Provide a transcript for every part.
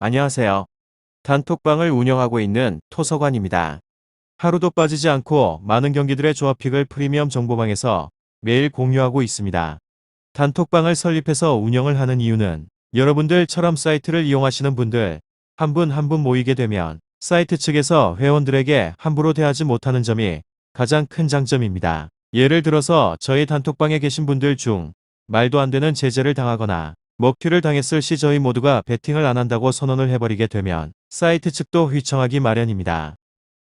안녕하세요. 단톡방을 운영하고 있는 토서관입니다. 하루도 빠지지 않고 많은 경기들의 조합픽을 프리미엄 정보방에서 매일 공유하고 있습니다. 단톡방을 설립해서 운영을 하는 이유는 여러분들처럼 사이트를 이용하시는 분들 한 분 한분 모이게 되면 사이트 측에서 회원들에게 함부로 대하지 못하는 점이 가장 큰 장점입니다. 예를 들어서 저희 단톡방에 계신 분들 중 말도 안 되는 제재를 당하거나 먹튀를 당했을 시 저희 모두가 베팅을 안 한다고 선언을 해버리게 되면 사이트 측도 휘청하기 마련입니다.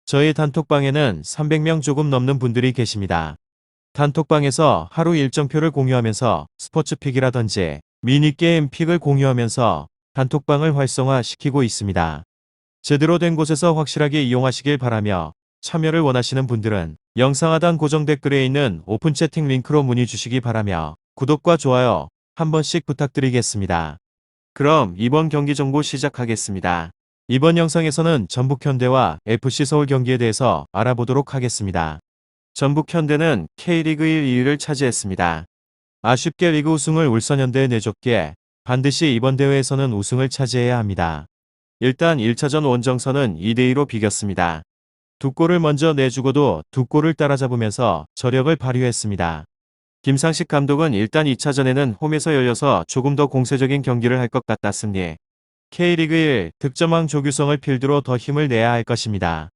저희 단톡방에는 300명 조금 넘는 분들이 계십니다. 단톡방에서 하루 일정표를 공유하면서 스포츠 픽이라든지 미니게임 픽을 공유하면서 단톡방을 활성화시키고 있습니다. 제대로 된 곳에서 확실하게 이용하시길 바라며 참여를 원하시는 분들은 영상 하단 고정 댓글에 있는 오픈 채팅 링크로 문의 주시기 바라며 구독과 좋아요 한 번씩 부탁드리겠습니다. 그럼 이번 경기 정보 시작하겠습니다. 이번 영상에서는 전북현대와 FC 서울 경기에 대해서 알아보도록 하겠습니다. 전북현대는 K리그 1 2위를 차지했습니다. 아쉽게 리그 우승을 울산현대에 내줬기에 반드시 이번 대회에서는 우승을 차지해야 합니다. 일단 1차전 원정선은 2대2로 비겼습니다. 두 골을 먼저 내주고도 두 골을 따라잡으면서 저력을 발휘했습니다. 김상식 감독은 일단 2차전에는 홈에서 열려서 조금 더 공세적인 경기를 할 것 같았으니 K리그 1 득점왕 조규성을 필두로 더 힘을 내야 할 것입니다.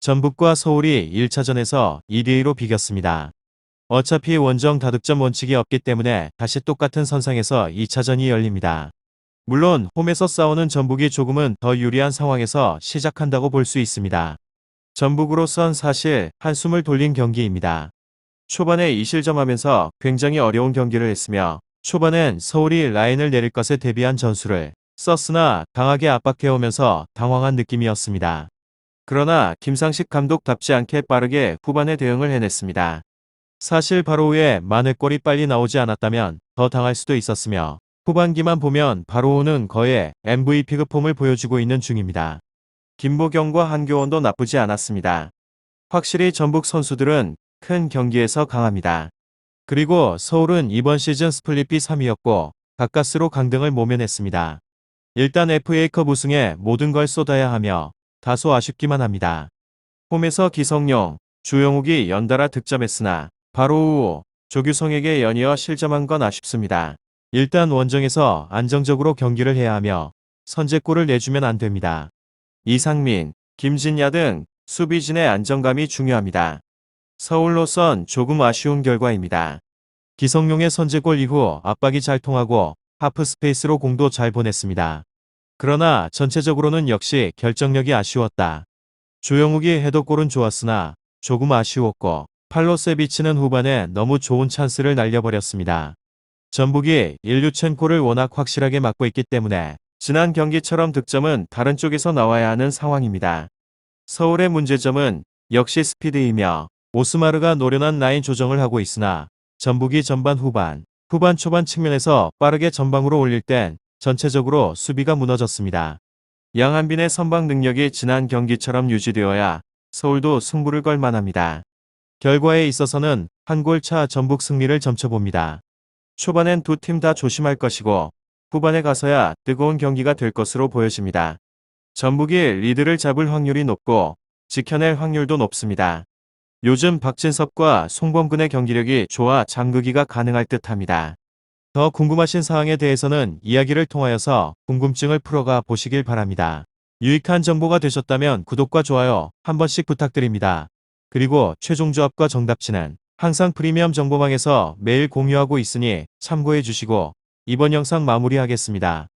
전북과 서울이 1차전에서 2대2로 비겼습니다. 어차피 원정 다득점 원칙이 없기 때문에 다시 똑같은 선상에서 2차전이 열립니다. 물론 홈에서 싸우는 전북이 조금은 더 유리한 상황에서 시작한다고 볼 수 있습니다. 전북으로선 사실 한숨을 돌린 경기입니다. 초반에 2실점하면서 굉장히 어려운 경기를 했으며 초반엔 서울이 라인을 내릴 것에 대비한 전술을 썼으나 강하게 압박해오면서 당황한 느낌이었습니다. 그러나 김상식 감독답지 않게 빠르게 후반에 대응을 해냈습니다. 사실 바로 후에 만회골이 빨리 나오지 않았다면 더 당할 수도 있었으며 후반기만 보면 바로 후는 거의 MVP 급 폼을 보여주고 있는 중입니다. 김보경과 한교원도 나쁘지 않았습니다. 확실히 전북 선수들은 큰 경기에서 강합니다. 그리고 서울은 이번 시즌 스플릿비 3위였고 가까스로 강등을 모면했습니다. 일단 FA컵 우승에 모든 걸 쏟아야 하며 다소 아쉽기만 합니다. 홈에서 기성용, 주영욱이 연달아 득점했으나 바로 후 조규성에게 연이어 실점한 건 아쉽습니다. 일단 원정에서 안정적으로 경기를 해야 하며 선제골을 내주면 안 됩니다. 이상민, 김진야 등 수비진의 안정감이 중요합니다. 서울로선 조금 아쉬운 결과입니다. 기성용의 선제골 이후 압박이 잘 통하고 하프 스페이스로 공도 잘 보냈습니다. 그러나 전체적으로는 역시 결정력이 아쉬웠다. 조영욱이 헤더골은 좋았으나 조금 아쉬웠고 팔로세비치는 후반에 너무 좋은 찬스를 날려버렸습니다. 전북이 일류첸코를 워낙 확실하게 막고 있기 때문에 지난 경기처럼 득점은 다른 쪽에서 나와야 하는 상황입니다. 서울의 문제점은 역시 스피드이며 오스마르가 노련한 라인 조정을 하고 있으나 전북이 전반 후반, 후반 초반 측면에서 빠르게 전방으로 올릴 땐 전체적으로 수비가 무너졌습니다. 양한빈의 선방 능력이 지난 경기처럼 유지되어야 서울도 승부를 걸 만합니다. 결과에 있어서는 한 골 차 전북 승리를 점쳐봅니다. 초반엔 두 팀 다 조심할 것이고 후반에 가서야 뜨거운 경기가 될 것으로 보여집니다. 전북이 리드를 잡을 확률이 높고 지켜낼 확률도 높습니다. 요즘 박진섭과 송범근의 경기력이 좋아 장극기가 가능할 듯합니다. 더 궁금하신 사항에 대해서는 이야기를 통하여서 궁금증을 풀어가 보시길 바랍니다. 유익한 정보가 되셨다면 구독과 좋아요 한 번씩 부탁드립니다. 그리고 최종 조합과 정답치는 항상 프리미엄 정보방에서 매일 공유하고 있으니 참고해 주시고 이번 영상 마무리하겠습니다.